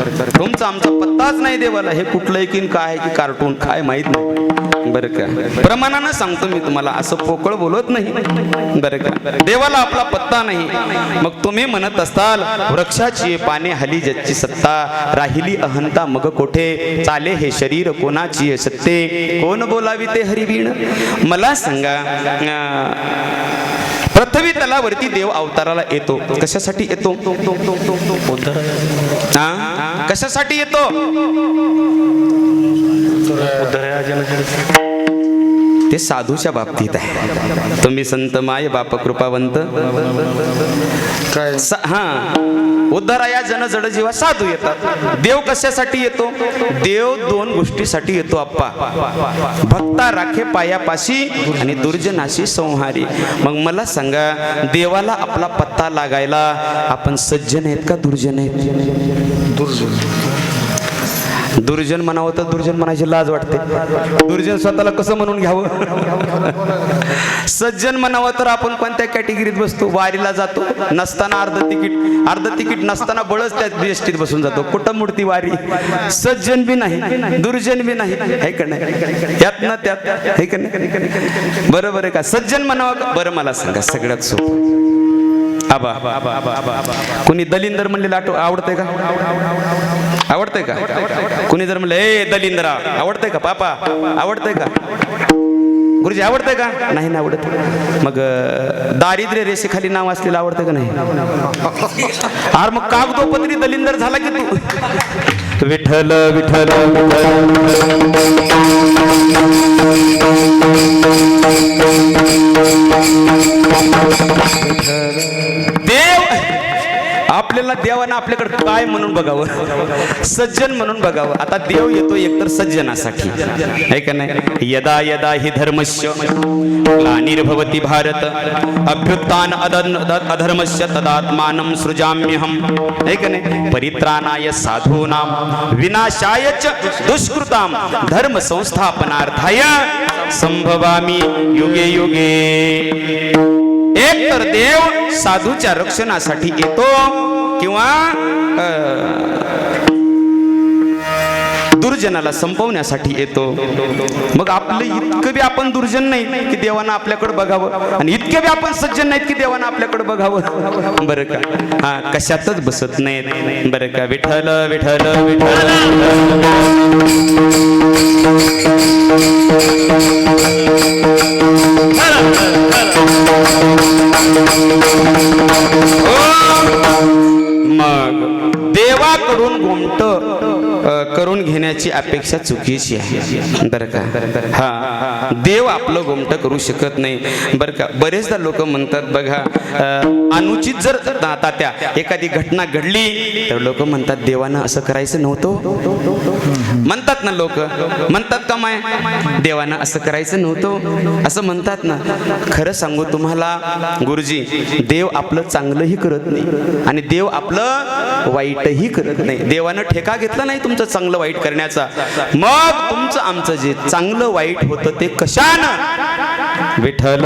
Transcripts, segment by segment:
तुमचा आमचा पत्ताच नाही देवाला. हे कुठलं की काय की कार्टून काय माहीत नाही. बरं का? प्रमाणानं सांगतो मी तुम्हाला. असं पोकळ बोलत नाही. बरं का? देवाला आपला पत्ता नाही. मग तुम्ही म्हणत असताल वृक्षाची पाने हली जच्ची सत्ता राहिली अहंता मग कोठे? चाले हे शरीर कोणाची सत्ते? कोण बोलावी ते हरिवीण? मला सांगा पृथ्वी तलावरती देव अवताराला येतो. कशासाठी येतो? कशासाठी येतो? ते साधूच्या बाबतीत आहे. तुम्ही संत माय बाप कृपावंत? हा. उद्धारा या जन जड जीवा साधू येतात. देव कशासाठी येतो? देव दोन गोष्टीसाठी येतो आप्पा. भक्ता राखे पायापाशी आणि दुर्जनाशी संहारी. मग मला सांगा देवाला आपला पत्ता लागायला आपण सज्जन आहेत का दुर्जन आहेत? दुर्जन. दुर्जन म्हणावं तर दुर्जन म्हणायची लाज वाटते. दुर्जन स्वतःला कसं म्हणून घ्यावं? सज्जन म्हणावं तर आपण कोणत्या कॅटेगरीत बसतो? वारीला जातो नसताना अर्ध तिकीट अर्ध तिकीट नसताना बळच त्या एसटीत बसून जातो. कुठं मूर्ती वारी? सज्जन बी नाही दुर्जन बी नाही. है का नाही? त्यात ना त्यात. है का नाही? बरोबर आहे का? सज्जन म्हणावं का? बरं मला सांगा सगळ्यात सोपं. आबा कुणी दलिंदर म्हणलेलं आठव आवडतंय का? आवडतंय का? कुणी जर म्हणलं ए दलिंदरा आवडतंय का पापा? आवडतंय का? गुरुजी आवडतंय का? नाही ना आवडत. मग दारिद्र्य रेषेखाली नाव असलेलं आवडतं का नाही? अरे मग कागदोपत्री दलिंदर झाला की तू? विठ्ठल विठ्ठल. आपल्याकडे काय म्हणून बघावं? सज्जन म्हणून बघावं. आता देव येतो एकतर सज्जनासाठी. आहे का नाही? यदा यदा हि धर्मस्य ग्लानिर्भवती भारत। अभ्युत्थान अदन अद- अधर्मस्य तदात्मानं सृजाम्यहम। आहे का नाही? परित्राणाय साधूनां विनाशाय च दुष्कृतां धर्म संस्थापनार्थाय संभवामी युगे युगे। एक तर देव साधूच्या रक्षणासाठी येतो किंवा दुर्जनाला संपवण्यासाठी येतो. मग आपलं इतकं बी आपण दुर्जन नाही की देवानं आपल्याकडे बघावं. आणि इतके बी आपण सज्जन नाहीत की देवानं आपल्याकडे बघावं. बरं का? हा कशातच बसत नाहीत. बरं का? विठल विठल विठल हो! मग. देवाकडून घुमट. करून घेण्याची अपेक्षा चुकीची आहे. बरं का? हा. देव आपलं गोमट करू शकत नाही. बरं का? बरेचदा लोक म्हणतात बघा अनुचित जर ता- तात्या एखादी घटना घडली तर लोक म्हणतात देवानं असं करायचं नव्हतं हो. म्हणतात ना लोक. म्हणतात का माय? देवानं असं करायचं नव्हतं हो. असं म्हणतात ना. खरं सांगू तुम्हाला गुरुजी देव आपलं चांगलंही करत नाही. आणि देव आपलं वाईटही करत नाही. देवानं ठेका घेतला नाही तुमचं चांगलं वाईट करण्याचा. मग तुमचं आमचं जे चांगलं वाईट होतं ते कशानं? विठ्ठल.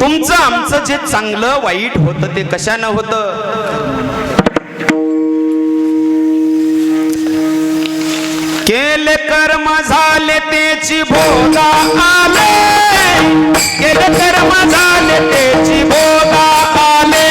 तुमचं आमचं जे चांगलं वाईट होतं ते कशानं होतं? केले कर्म झाले तेची भोगा आले. कर्म झाले तेची भोगा आले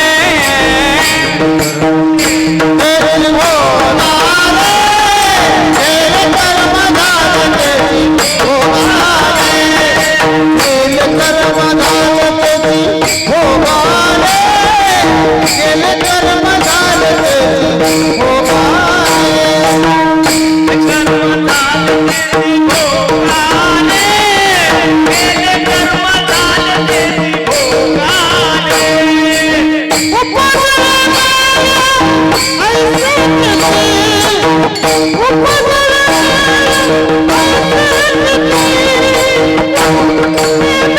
Thank you.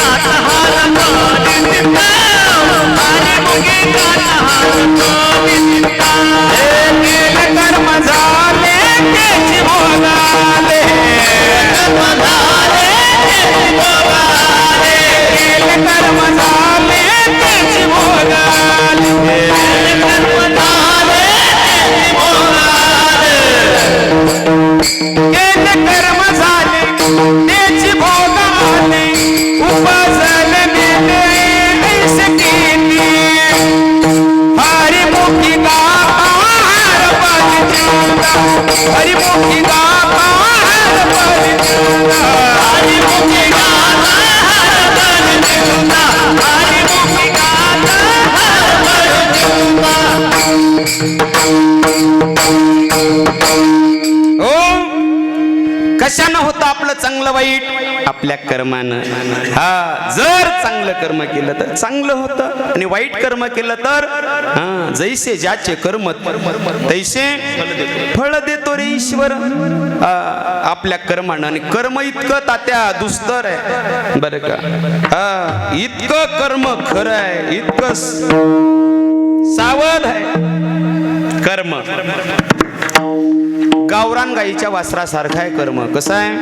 कशानं होतं आपलं चांगलं वाईट? आपल्या कर्मानं. हा जर चांगलं कर्म केलं तर चांगलं होतं. आणि वाईट कर्म केलं तर हा जैसे ज्याचे कर्म तैसे फळ देतो रे ईश्वर. आपल्या कर्मानं. आणि कर्म इतकं तात्या दुस्तर आहे. बरं का? हा इतकं कर्म खरं आहे. इतकं सावध आहे. कर्म. गावरान गाईच्या वासरासारखं आहे कर्म. कसं आहे?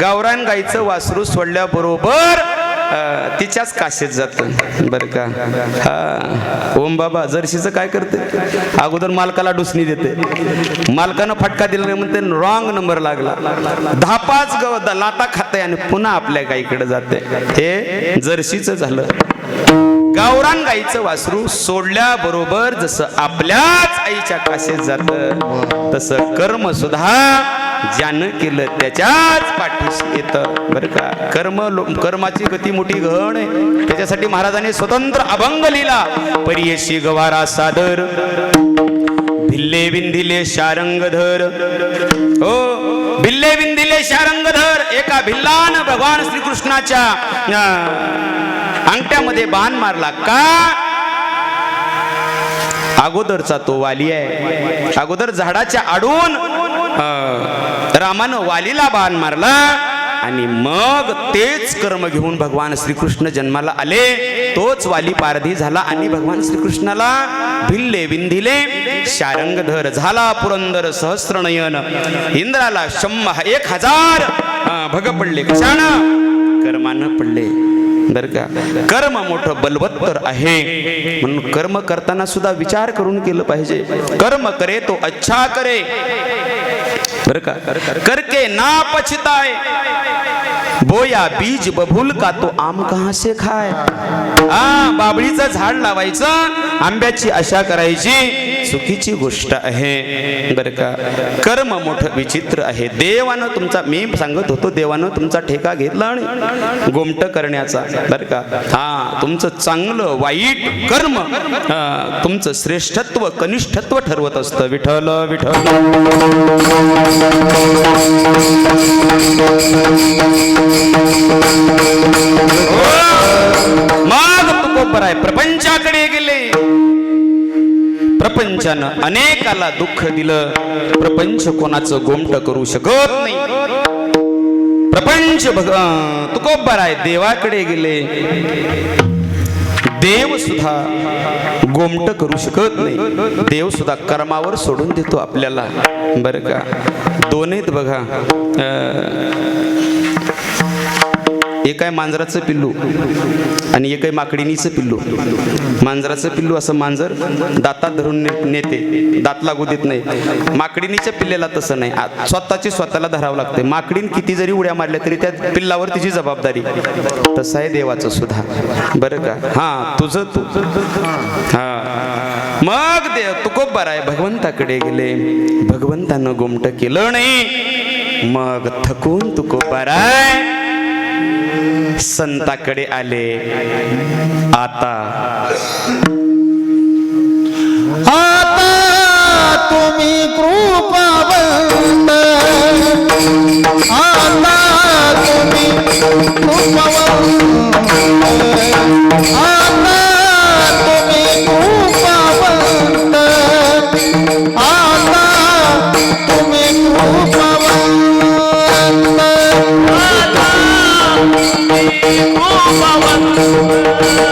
गावरान गाईचं वासरू सोडल्याबरोबर तिच्याच काशेत जातं. बरं का? ओम बाबा जर्शीचं काय करते? अगोदर मालकाला डुसणी देते. मालकानं फटका दिला नाही म्हणते रॉंग नंबर लागला. दहा पाच गव लाता खाते आणि पुन्हा आपल्या गाईकडे जाते. हे जर्शीचं झालं. गावरान गाईचं वासरू सोडल्याबरोबर जसं आपल्याच आईच्या काशेत जात तसं कर्म सुद्धा ज्यानं केलं त्याच्याच पाठीशी येतं. बरं का? कर्म कर्माची गती मोठी घण आहे. त्याच्यासाठी महाराजांनी स्वतंत्र अभंग लिहिला. परियशी गवारा सादर भिल्ले विंधिले शारंगधर. हो भिल्ले विंधिले शारंगधर एका भिल्लान भगवान श्रीकृष्णाच्या अंगठ्यामध्ये बाण मारला. का? अगोदरचा तो वाली आहे. अगोदर झाडाच्या आडून रामानं वालीला बाण मारला आणि मग तेच कर्म घेऊन भगवान श्रीकृष्ण जन्माला आले. तोच वाली पारधी झाला आणि भगवान श्रीकृष्णाला भिल्ले विंधिले शारंगधर झाला पुरंदर सहस्रनयन इंद्राला शंभ एक हजार भग पडले. कशानं? कर्मानं पडले. बर का? कर्म मोठं बलवत्तर आहे. म्हणून कर्म करताना सुद्धा विचार करून केलं पाहिजे. कर्म करे तो अच्छा करे. बर का? करके ना पछताए बोया बीज बबूल का तो आम कहा से खाय हा बाबळीचं झाड लावायचं आंब्याची आशा करायची. चुकीची गोष्ट आहे. बर का? कर्म मोठं विचित्र आहे. देवानं तुमचा मी सांगत होतो देवानं तुमचा ठेका घेतला आणि गोमट करण्याचा. बर का? हा तुमचं चांगलं वाईट कर्म हा, तुमचं श्रेष्ठत्व कनिष्ठत्व ठरवत असतं. विठ्ठल विठ्ठल. मग तुकोबर आहे. प्रपंचाकडे गेले. प्रपंचानं अनेकाला दुःख दिलं. प्रपंच कोणाचं गोमट करू शकत नाही. प्रपंच भग तुकोबर आहे. देवाकडे गेले. देव सुद्धा गोमट करू शकत नाही. देव सुद्धा कर्मावर सोडून देतो आपल्याला. बरं का? दोन आहेत बघा. अं, एक आहे मांजराचं पिल्लू आणि एक आहे माकडीनीचं पिल्लू. मांजराचं पिल्लू असं मांजर दातात धरून ने- नेते. दात लागू देत नाही. माकडीनीच्या पिल्ल्याला तसं नाही. आ- स्वतःची स्वतःला धरावं लागते माकडीन किती जरी उड्या मारल्या तरी त्या पिल्लावर तिची जबाबदारी. तसं आहे देवाचं सुद्धा. बरं का? हा तुझं तू. हा. मग देव तुकोबर आहे. भगवंताकडे गेले. भगवंतानं गोमट केलं नाही. मग थकून तुकोबर आहे. संताकडे आले. आता. आता तुम्ही कृपावंत आता तुम्ही कृपावंत आता 发问。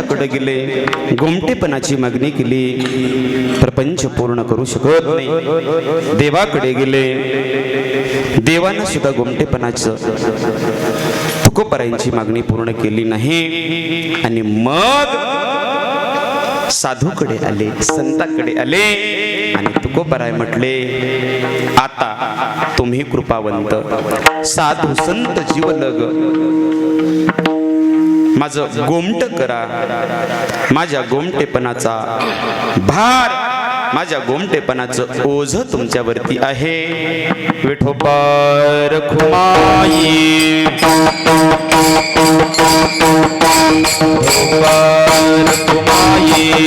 प्रपंचाकडे गेले गोमटेपणाची मागणी केली प्रपंच पूर्ण करू शकत नाही. देवाकडे गेले देवानं सुद्धा गोमटेपणाचं तुकोबरायांची मागणी पूर्ण केली नाही. आणि मग साधूकडे आले संताकडे आले आणि तुकोपराय म्हटले आता तुम्ही कृपावंत साधू संत जीवलग माझं गोमट करा. माझ्या गोमटेपणाचा भार माझ्या गोमटेपणाचं ओझ तुमच्यावरती आहे. विठोबार खुमाई. खुमाई.